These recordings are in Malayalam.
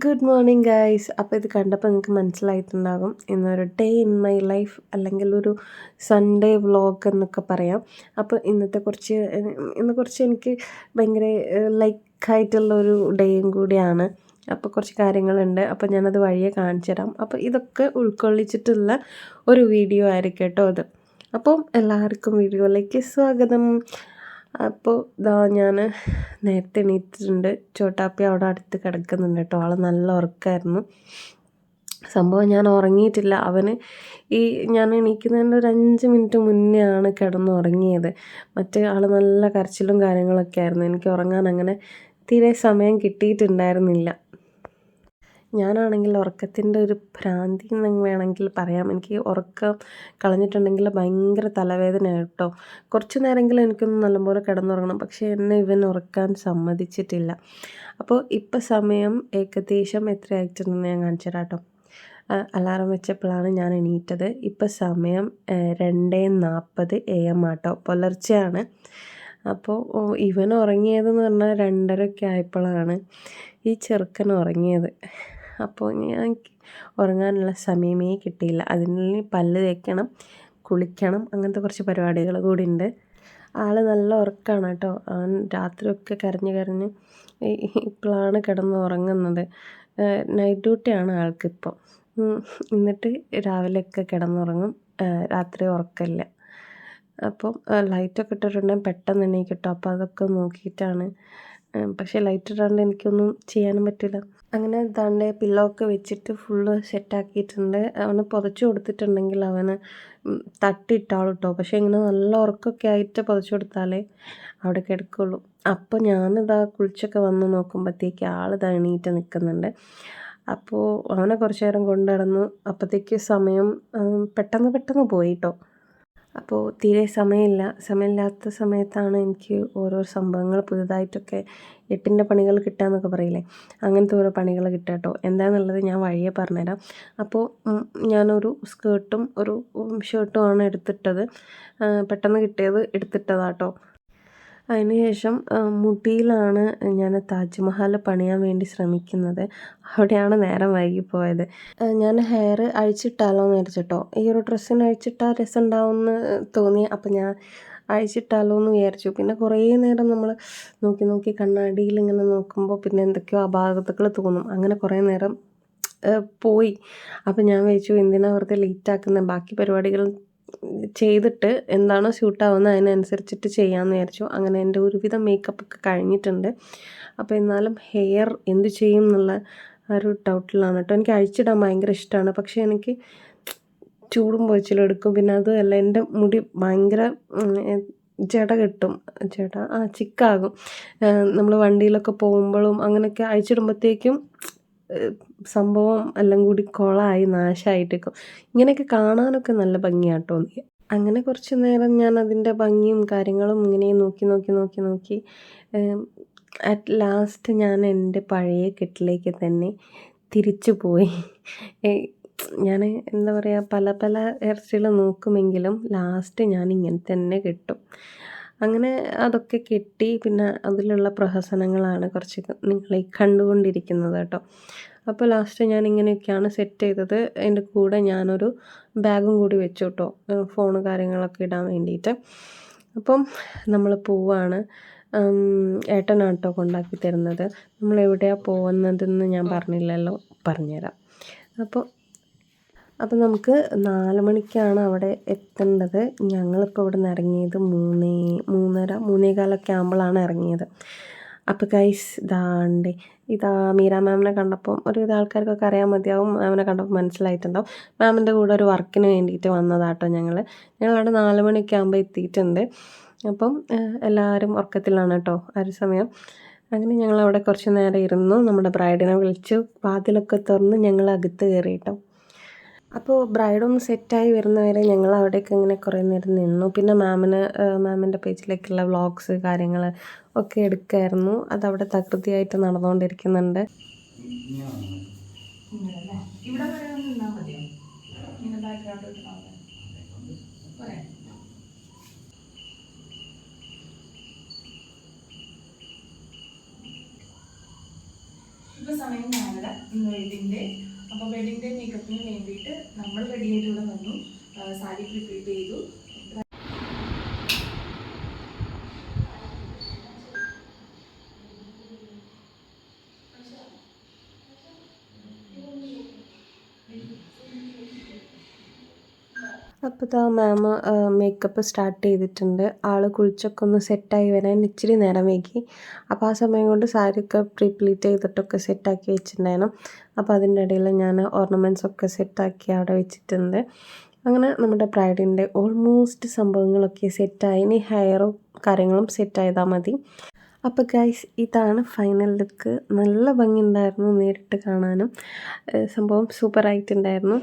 ഗുഡ് മോർണിംഗ് ഗൈസ് അപ്പോൾ ഇത് കണ്ടപ്പോൾ നിങ്ങൾക്ക് മനസ്സിലായിട്ടുണ്ടാകും. ഇന്നൊരു ഡേ ഇൻ മൈ ലൈഫ് അല്ലെങ്കിൽ ഒരു സൺഡേ വ്ളോഗ് എന്നൊക്കെ പറയാം. അപ്പോൾ ഇന്നത്തെ കുറച്ച് ഇന്ന് കുറച്ച് എനിക്ക് ഭയങ്കര ലൈക്കായിട്ടുള്ള ഒരു ഡേയും കൂടിയാണ്. അപ്പോൾ കുറച്ച് കാര്യങ്ങളുണ്ട്. അപ്പോൾ ഞാനത് വഴിയെ കാണിച്ചു തരാം. അപ്പോൾ ഇതൊക്കെ ഉൾക്കൊള്ളിച്ചിട്ടുള്ള ഒരു വീഡിയോ ആയിരിക്കും കേട്ടോ അത്. അപ്പം എല്ലാവർക്കും വീഡിയോയിലേക്ക് സ്വാഗതം. അപ്പോൾ ഇതാ ഞാൻ നേരത്തെ എണീറ്റിട്ടുണ്ട്. ചോട്ടാപ്പി അവിടെ അടുത്ത് കിടക്കുന്നുണ്ട് കേട്ടോ. ആൾ നല്ല ഉറക്കമായിരുന്നു സംഭവം ഞാൻ ഉറങ്ങിയിട്ടില്ല. അവന് ഈ ഞാൻ എണീക്കുന്നതിന്റെ ഒരു അഞ്ച് മിനിറ്റ് മുന്നേ ആണ് കിടന്ന് ഉറങ്ങിയത് മറ്റേ ആൾ നല്ല കരച്ചിലും കാര്യങ്ങളൊക്കെ ആയിരുന്നു. എനിക്ക് ഉറങ്ങാൻ അങ്ങനെ തീരെ സമയം കിട്ടിയിട്ടുണ്ടായിരുന്നില്ല. ഞാനാണെങ്കിൽ ഉറക്കത്തിന്റെ ഒരു ഭ്രാന്തി എന്ന് വേണമെങ്കിൽ പറയാം. എനിക്ക് ഉറക്കം കളഞ്ഞിട്ടുണ്ടെങ്കിൽ ഭയങ്കര തലവേദന കേട്ടോ. കുറച്ച് നേരമെങ്കിലും എനിക്കൊന്ന് നല്ലപോലെ കിടന്നുറങ്ങണം. പക്ഷേ എന്നെ ഇവൻ ഉറക്കാൻ സമ്മതിച്ചിട്ടില്ല. അപ്പോൾ ഇപ്പം സമയം ഏകദേശം എത്രയായിട്ടുണ്ടെന്ന് ഞാൻ കാണിച്ചു കേട്ടോ അലാറം വെച്ചപ്പോഴാണ് ഞാൻ എണീറ്റത്. ഇപ്പം സമയം രണ്ട് നാൽപ്പത് എ എം ആട്ടോ. പുലർച്ചെയാണ്. അപ്പോൾ ഇവൻ ഉറങ്ങിയതെന്ന് പറഞ്ഞാൽ രണ്ടരയൊക്കെ ആയപ്പോഴാണ് ഈ ചെറുക്കൻ ഉറങ്ങിയത്. അപ്പോൾ ഞാൻ ഉറങ്ങാനുള്ള സമയമേ കിട്ടിയില്ല. അതിനുള്ളിൽ പല്ല് തേക്കണം കുളിക്കണം അങ്ങനത്തെ കുറച്ച് പരിപാടികൾ കൂടി ഉണ്ട്. ആൾ നല്ല ഉറക്കമാണ് കേട്ടോ. അവൻ രാത്രിയൊക്കെ കരഞ്ഞ് കരഞ്ഞ് ഇപ്പോഴാണ് കിടന്ന് ഉറങ്ങുന്നത്. നൈറ്റ് ഡ്യൂട്ടിയാണ് ആൾക്കിപ്പോൾ എന്നിട്ട് രാവിലെയൊക്കെ കിടന്നുറങ്ങും. രാത്രി ഉറക്കമില്ല. അപ്പം ലൈറ്റൊക്കെ ഇട്ടിട്ടുണ്ടെങ്കിൽ പെട്ടെന്ന് എണീക്കിട്ടോ അപ്പോൾ അതൊക്കെ നോക്കിയിട്ടാണ് പക്ഷേ ലൈറ്റ് ഇടാണ്ട് എനിക്കൊന്നും ചെയ്യാനും പറ്റില്ല. അങ്ങനെ ദാണ്ടെ പില്ലോ ഒക്കെ വെച്ചിട്ട് ഫുള്ള് സെറ്റാക്കിയിട്ടുണ്ട് അവന് പുതച്ചു കൊടുത്തിട്ടുണ്ടെങ്കിൽ അവന് തട്ടിയിട്ടാളും കേട്ടോ പക്ഷേ ഇങ്ങനെ നല്ല ഉറക്കമൊക്കെ ആയിട്ട് പുതച്ചു കൊടുത്താലേ അവിടെ കിടക്കുള്ളൂ. അപ്പോൾ ഞാനിതാ കുളിച്ചൊക്കെ വന്ന് നോക്കുമ്പോഴത്തേക്ക് ആൾ തണീറ്റ് നിൽക്കുന്നുണ്ട് അപ്പോൾ അവനെ കുറച്ച് നേരം കൊണ്ടു നടന്നു. അപ്പോഴത്തേക്ക് സമയം പെട്ടെന്ന് പെട്ടെന്ന് പോയി കേട്ടോ അപ്പോൾ തീരെ സമയമില്ല. സമയമില്ലാത്ത സമയത്താണ് എനിക്ക് ഓരോ സംഭവങ്ങൾ പുതുതായിട്ടൊക്കെ എട്ടിന്റെ പണികൾ കിട്ടുക എന്നൊക്കെ പറയില്ലേ? അങ്ങനത്തെ ഓരോ പണികൾ കിട്ടുക കേട്ടോ എന്താണെന്നുള്ളത് ഞാൻ വഴിയെ പറഞ്ഞുതരാം. അപ്പോൾ ഞാനൊരു സ്കേർട്ടും ഒരു ഷർട്ടും ആണ് എടുത്തിട്ടത്. പെട്ടെന്ന് കിട്ടിയത് എടുത്തിട്ടതാട്ടോ. അതിനുശേഷം മുട്ടിയിലാണ് ഞാൻ താജ്മഹൽ പണിയാൻ വേണ്ടി ശ്രമിക്കുന്നത്. അവിടെയാണ് നേരം വൈകിപ്പോയത്. ഞാൻ ഹെയർ അഴിച്ചിട്ടാലോ എന്ന് വിചാരിച്ചിട്ടോ. ഈ ഒരു ഡ്രസ്സിന് അഴിച്ചിട്ടാൽ രസം ഉണ്ടാവുമെന്ന് തോന്നി. അപ്പം ഞാൻ അഴിച്ചിട്ടാലോ എന്ന് വിചാരിച്ചു. പിന്നെ കുറേ നേരം നമ്മൾ നോക്കി നോക്കി കണ്ണാടിയിൽ ഇങ്ങനെ നോക്കുമ്പോൾ പിന്നെ എന്തൊക്കെയോ അപാകതകൾ തോന്നും. അങ്ങനെ കുറേ നേരം പോയി. അപ്പം ഞാൻ വിചാരിച്ചു എന്തിനാണ് വെറുതെ ലേറ്റ് ആക്കുന്നത് ബാക്കി പരിപാടികൾ ചെയ്തിട്ട് എന്താണോ സ്യൂട്ടാവുന്നത് അതിനനുസരിച്ചിട്ട് ചെയ്യാമെന്ന് വിചാരിച്ചു. അങ്ങനെ എന്റെ ഒരുവിധം മേക്കപ്പ് ഒക്കെ കഴിഞ്ഞിട്ടുണ്ട്. അപ്പോൾ എന്നാലും ഹെയർ എന്ത് ചെയ്യും എന്നുള്ള ഒരു ഡൗട്ടിലാണ് കേട്ടോ. എനിക്ക് അഴിച്ചിടാൻ ഭയങ്കര ഇഷ്ടമാണ് പക്ഷേ എനിക്ക് ചൂടും പൊച്ചിലും എടുക്കും. പിന്നെ അതുമല്ല എന്റെ മുടി ഭയങ്കര ജട കിട്ടും. ജട ആ ചിക്കാകും. നമ്മൾ വണ്ടിയിലൊക്കെ പോകുമ്പോഴും അങ്ങനെയൊക്കെ അഴിച്ചിടുമ്പോഴത്തേക്കും സംഭവം എല്ലാം കൂടി കുളമായി നാശമായിട്ടേക്കും ഇങ്ങനെയൊക്കെ കാണാനൊക്കെ നല്ല ഭംഗിയാട്ടോ. അങ്ങനെ കുറച്ച് നേരം ഞാൻ അതിന്റെ ഭംഗിയും കാര്യങ്ങളും ഇങ്ങനെ നോക്കി നോക്കി നോക്കി നോക്കി അറ്റ് ലാസ്റ്റ് ഞാൻ എന്റെ പഴയ കെട്ടിലേക്ക് തന്നെ തിരിച്ചു പോയി. ഞാൻ എന്താ പറയുക പല പല ഇറച്ചികൾ നോക്കുമെങ്കിലും ലാസ്റ്റ് ഞാൻ ഇങ്ങനെ തന്നെ കെട്ടും. അങ്ങനെ അതൊക്കെ കെട്ടി പിന്നെ അതിലുള്ള പ്രഹസനങ്ങളാണ് കുറച്ച് ഈ കണ്ടുകൊണ്ടിരിക്കുന്നത് കേട്ടോ. അപ്പോൾ ലാസ്റ്റ് ഞാൻ ഇങ്ങനെയൊക്കെയാണ് സെറ്റ് ചെയ്തത്. എന്റെ കൂടെ ഞാനൊരു ബാഗും കൂടി വെച്ചു കേട്ടോ. ഫോണ് കാര്യങ്ങളൊക്കെ ഇടാൻ വേണ്ടിയിട്ട്. അപ്പം നമ്മൾ പോവാണ്. ഏട്ടനാണ് കേട്ടോ കൊണ്ടാക്കി തരുന്നത്. നമ്മൾ എവിടെയാണ് പോകുന്നതെന്ന് ഞാൻ പറഞ്ഞില്ലല്ലോ. പറഞ്ഞുതരാം. അപ്പോൾ അപ്പം നമുക്ക് നാല് മണിക്കാണ് അവിടെ എത്തേണ്ടത്. ഞങ്ങളിപ്പോൾ ഇവിടെ നിന്ന് ഇറങ്ങിയത് മൂന്നേ മൂന്നര മൂന്നേകാലൊക്കെ ആകുമ്പോഴാണ് ഇറങ്ങിയത്. അപ്പോൾ കൈസ് ഇതാണ്ട് ഇതാ മീര മാമിനെ കണ്ടപ്പം ഒരുവിധ ആൾക്കാർക്കൊക്കെ അറിയാൻ മതിയാവും. മാമിനെ കണ്ടപ്പോൾ മനസ്സിലായിട്ടുണ്ടാവും. മാമിന്റെ കൂടെ ഒരു വർക്കിന് വേണ്ടിയിട്ട് വന്നതാട്ടോ ഞങ്ങൾ ഞങ്ങൾ അവിടെ നാല് മണിയൊക്കെ ആകുമ്പോൾ എത്തിയിട്ടുണ്ട്. അപ്പം എല്ലാവരും ഉറക്കത്തിലാണ് കേട്ടോ ആ ഒരു സമയം. അങ്ങനെ ഞങ്ങൾ അവിടെ കുറച്ച് നേരം ഇരുന്നു. നമ്മുടെ ബ്രൈഡിനെ വിളിച്ചു. വാതിലൊക്കെ തുറന്ന് ഞങ്ങൾ അകത്ത് കയറി കേട്ടോ. അപ്പോൾ ബ്രൈഡൊന്ന് സെറ്റായി വരുന്നവരെ ഞങ്ങൾ അവിടേക്ക് ഇങ്ങനെ കുറേ നേരം നിന്നു. പിന്നെ മാമിന് മാമിന്റെ പേജിലേക്കുള്ള വ്ളോഗ്സ് കാര്യങ്ങൾ ഒക്കെ എടുക്കുമായിരുന്നു അതവിടെ തകൃതിയായിട്ട് നടന്നുകൊണ്ടിരിക്കുന്നുണ്ട് ഇപ്പൊ സമയം നാലര. ഇന്ന് ഡേ അപ്പോൾ വെഡിങ് ഡേ മേക്കപ്പിന് വേണ്ടിയിട്ട് നമ്മൾ റെഡി ആയിട്ട് ഇവിടെ വന്നു. സാരി പ്രിപ്പയർ ചെയ്തു. അപ്പോൾ താ മാം മേക്കപ്പ് സ്റ്റാർട്ട് ചെയ്തിട്ടുണ്ട്. ആൾ കുളിച്ചൊക്കെ ഒന്ന് സെറ്റായി വരാൻ ഇച്ചിരി നേരം വൈകി. അപ്പോൾ ആ സമയം കൊണ്ട് സാരിയൊക്കെ പ്രീപ്ലീറ്റ് ചെയ്തിട്ടൊക്കെ സെറ്റാക്കി വെച്ചിട്ടുണ്ടായിരുന്നു. അപ്പോൾ അതിന്റെ ഇടയിൽ ഞാൻ ഓർണമെന്റ്സ് ഒക്കെ സെറ്റാക്കി അവിടെ വെച്ചിട്ടുണ്ട്. അങ്ങനെ നമ്മുടെ ബ്രൈഡിന്റെ ഓൾമോസ്റ്റ് സംഭവങ്ങളൊക്കെ സെറ്റായി ഇനി ഹെയറും കാര്യങ്ങളും സെറ്റായതാൽ മതി. അപ്പോൾ ഗൈസ് ഇതാണ് ഫൈനൽ ലുക്ക് നല്ല ഭംഗിയുണ്ടായിരുന്നു നേരിട്ട് കാണാനും. സംഭവം സൂപ്പറായിട്ടുണ്ടായിരുന്നു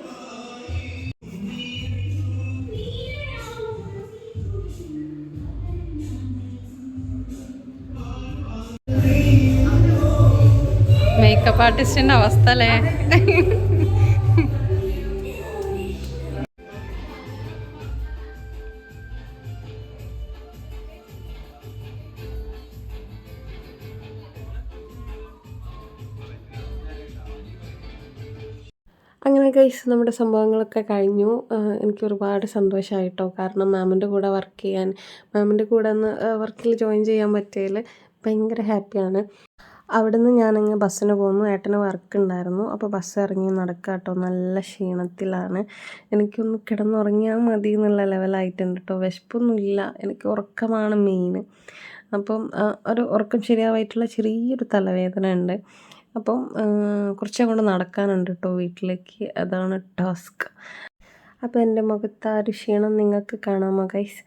മേക്കപ്പ് ആർട്ടിസ്റ്റിന്റെ അവസ്ഥ അല്ലേ അങ്ങനെ ഗൈസ് നമ്മുടെ സംഭവങ്ങളൊക്കെ കഴിഞ്ഞു. എനിക്ക് ഒരുപാട് സന്തോഷമായിട്ടോ കാരണം മാമിന്റെ കൂടെ വർക്ക് ചെയ്യാൻ മാമിന്റെ കൂടെ ഒന്ന് വർക്കിൽ ജോയിൻ ചെയ്യാൻ പറ്റിയതിൽ ഭയങ്കര ഹാപ്പിയാണ് അവിടുന്ന് ഞാനങ്ങ് ബസ്സിന് പോന്നു. ഏട്ടന് വർക്ക് ഉണ്ടായിരുന്നു അപ്പോൾ ബസ് ഇറങ്ങി നടക്കുക കേട്ടോ നല്ല ക്ഷീണത്തിലാണ്. എനിക്കൊന്ന് കിടന്നുറങ്ങിയാൽ മതി എന്നുള്ള ലെവലായിട്ടുണ്ട് കേട്ടോ വിശപ്പൊന്നുമില്ല. എനിക്ക് ഉറക്കമാണ് മെയിൻ അപ്പം ഒരു ഉറക്കം ശരിയാവായിട്ടുള്ള ചെറിയൊരു തലവേദന ഉണ്ട് അപ്പം കുറച്ചേ അങ്ങോട്ട് നടക്കാനുണ്ട് കേട്ടോ വീട്ടിലേക്ക്. അതാണ് ടാസ്ക്. അപ്പോൾ എന്റെ മുഖത്ത് ആ ഒരു ക്ഷീണം നിങ്ങൾക്ക് കാണാമോ ഗൈസ്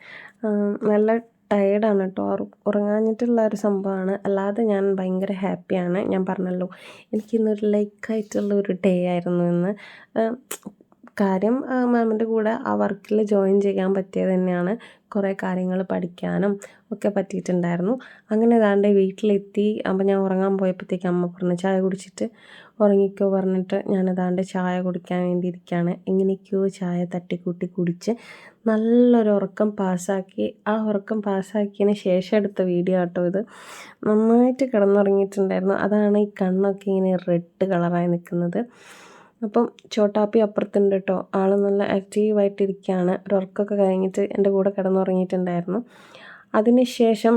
നല്ല ടയേർഡാണ് കേട്ടോ ഉറങ്ങാഞ്ഞിട്ടുള്ള ഒരു സംഭവമാണ് അല്ലാതെ ഞാൻ ഭയങ്കര ഹാപ്പിയാണ് ഞാൻ പറഞ്ഞല്ലോ എനിക്കിന്നൊരു ലൈക്കായിട്ടുള്ള ഒരു ഡേ ആയിരുന്നു ഇന്ന്. കാര്യം മാമിന്റെ കൂടെ ആ വർക്കിൽ ജോയിൻ ചെയ്യാൻ പറ്റിയത് തന്നെയാണ് കുറേ കാര്യങ്ങൾ പഠിക്കാനും ഒക്കെ പറ്റിയിട്ടുണ്ടായിരുന്നു. അങ്ങനെ ഏതാണ്ട് വീട്ടിലെത്തി. അപ്പോൾ ഞാൻ ഉറങ്ങാൻ പോയപ്പോഴത്തേക്ക് അമ്മ പറഞ്ഞു ചായ കുടിച്ചിട്ട് ഉറങ്ങിക്കോ പറഞ്ഞിട്ട് ഞാൻ ഏതാണ്ട് ചായ കുടിക്കാൻ വേണ്ടി ഇരിക്കുകയാണ് എങ്ങനെയൊക്കെയോ ചായ തട്ടിക്കൂട്ടി കുടിച്ച് നല്ലൊരു ഉറക്കം പാസ്സാക്കി. ആ ഉറക്കം പാസ്സാക്കിയതിന് ശേഷം എടുത്ത വീഡിയോ ആട്ടോ ഇത്. നന്നായിട്ട് കിടന്നുറങ്ങിയിട്ടുണ്ടായിരുന്നു. അതാണ് ഈ കണ്ണൊക്കെ ഇങ്ങനെ റെഡ് കളറായി നിൽക്കുന്നത്. അപ്പം ചോട്ടാപ്പി അപ്പുറത്തുണ്ട് കേട്ടോ ആൾ നല്ല ആക്റ്റീവായിട്ടിരിക്കുകയാണ് ഒരു ഉറക്കമൊക്കെ കഴിഞ്ഞിട്ട് എന്റെ കൂടെ കിടന്നുറങ്ങിയിട്ടുണ്ടായിരുന്നു. അതിന് ശേഷം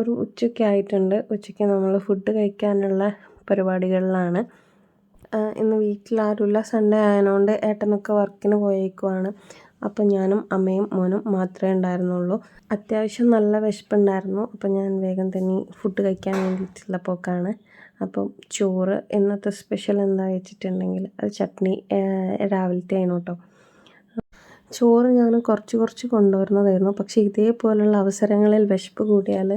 ഒരു ഉച്ചയ്ക്ക് ആയിട്ടുണ്ട്. ഉച്ചയ്ക്ക് നമ്മൾ ഫുഡ് കഴിക്കാനുള്ള പരിപാടികളിലാണ്. ഇന്ന് വീട്ടിലാരുമില്ല സൺഡേ ആയതുകൊണ്ട് ഏട്ടനൊക്കെ വർക്കിന് പോയേക്കുവാണ്. അപ്പം ഞാനും അമ്മയും മോനും മാത്രമേ ഉണ്ടായിരുന്നുള്ളൂ. അത്യാവശ്യം നല്ല വിശപ്പുണ്ടായിരുന്നു. അപ്പം ഞാൻ വേഗം തന്നെ ഫുഡ് കഴിക്കാൻ വേണ്ടിയിട്ടുള്ള പോക്കാണ്. അപ്പം ചോറ് ഇന്നത്തെ സ്പെഷ്യൽ എന്താ വെച്ചിട്ടുണ്ടെങ്കിൽ അത് ചട്നി രാവിലത്തെ ആയിരുന്നു കേട്ടോ ചോറ് ഞാൻ കുറച്ച് കുറച്ച് കൊണ്ടുവരുന്നതായിരുന്നു. പക്ഷേ ഇതേപോലുള്ള അവസരങ്ങളിൽ വിശപ്പ് കൂടിയാൽ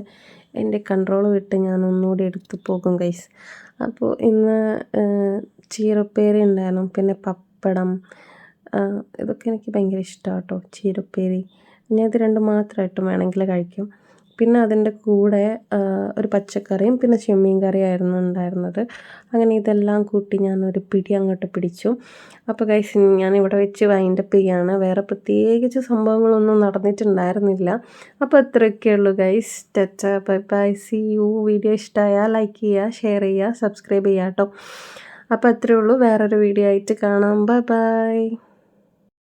എന്റെ കൺട്രോൾ വിട്ട് ഞാൻ ഒന്നുകൂടി എടുത്തു പോകും ഗൈസ് അപ്പോൾ ഇന്ന് ചീരപ്പേരി ഉണ്ടായിരുന്നു. പിന്നെ പപ്പടം ഇതൊക്കെ എനിക്ക് ഭയങ്കര ഇഷ്ടമാണ് കേട്ടോ ചീരപ്പേരി. ഞാൻ ഇത് രണ്ടും മാത്രമായിട്ടും വേണമെങ്കിൽ കഴിക്കും. പിന്നെ അതിന്റെ കൂടെ ഒരു പച്ചക്കറിയും പിന്നെ ചെമ്മീൻ കറിയായിരുന്നു ഉണ്ടായിരുന്നത്. അങ്ങനെ ഇതെല്ലാം കൂട്ടി ഞാൻ ഒരു പിടി അങ്ങോട്ട് പിടിച്ചു. അപ്പോൾ കൈസ് ഞാൻ ഇവിടെ വെച്ച് വൈൻഡപ്പ് ചെയ്യാണ്. വേറെ പ്രത്യേകിച്ച് സംഭവങ്ങളൊന്നും നടന്നിട്ടുണ്ടായിരുന്നില്ല. അപ്പോൾ ഇത്രയൊക്കെ ഉള്ളൂ guys touch bye bye see you video ഇഷ്ടമായാൽ ലൈക്ക് ചെയ്യുക ഷെയർ ചെയ്യുക സബ്സ്ക്രൈബ് ചെയ്യുക കേട്ടോ. അപ്പോൾ അത്രയേ ഉള്ളൂ. വേറൊരു വീഡിയോ ആയിട്ട് കാണാം. Bye bye